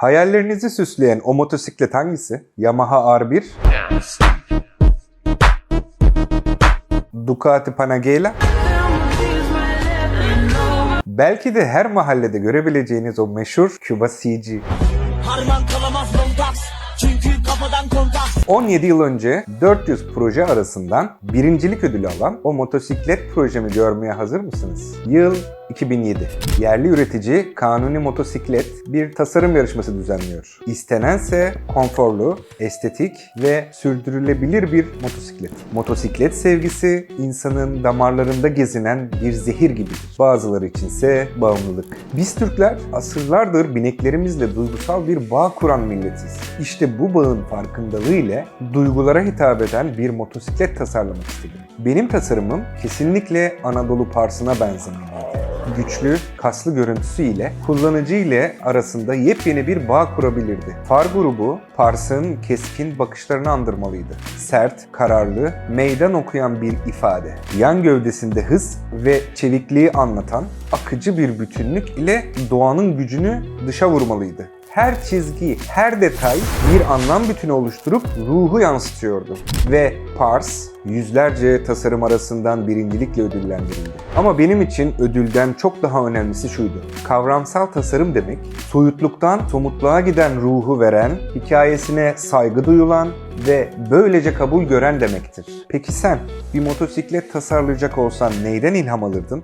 Hayallerinizi süsleyen o motosiklet hangisi? Yamaha R1, Ducati Panigale, belki de her mahallede görebileceğiniz o meşhur Cuba CG. Harman kalamaz Lontax Çünkü kafadan kontak 17 yıl önce 400 proje arasından birincilik ödülü alan o motosiklet projemi görmeye hazır mısınız? Yıl 2007. Yerli üretici Kanuni Motosiklet bir tasarım yarışması düzenliyor. İstenense konforlu, estetik ve sürdürülebilir bir motosiklet. Motosiklet sevgisi insanın damarlarında gezinen bir zehir gibidir. Bazıları içinse bağımlılık. Biz Türkler asırlardır bineklerimizle duygusal bir bağ kuran milletiz. Bu bağın farkındalığı ile duygulara hitap eden bir motosiklet tasarlamak istedim. Benim tasarımım kesinlikle Anadolu Pars'ına benzemeliydi güçlü, kaslı görüntüsü ile kullanıcı ile arasında yepyeni bir bağ kurabilirdi. Far grubu Pars'ın keskin bakışlarını andırmalıydı. Sert, kararlı, meydan okuyan bir ifade. Yan gövdesinde hız ve çevikliği anlatan akıcı bir bütünlük ile doğanın gücünü dışa vurmalıydı. Her çizgi, her detay bir anlam bütünü oluşturup ruhu yansıtıyordu. Ve Pars yüzlerce tasarım arasından birincilikle ödüllendirildi. Ama benim için ödülden çok daha önemlisi şuydu. Kavramsal tasarım demek, soyutluktan somutluğa giden ruhu veren, hikayesine saygı duyulan ve böylece kabul gören demektir. Peki sen bir motosiklet tasarlayacak olsan neyden ilham alırdın?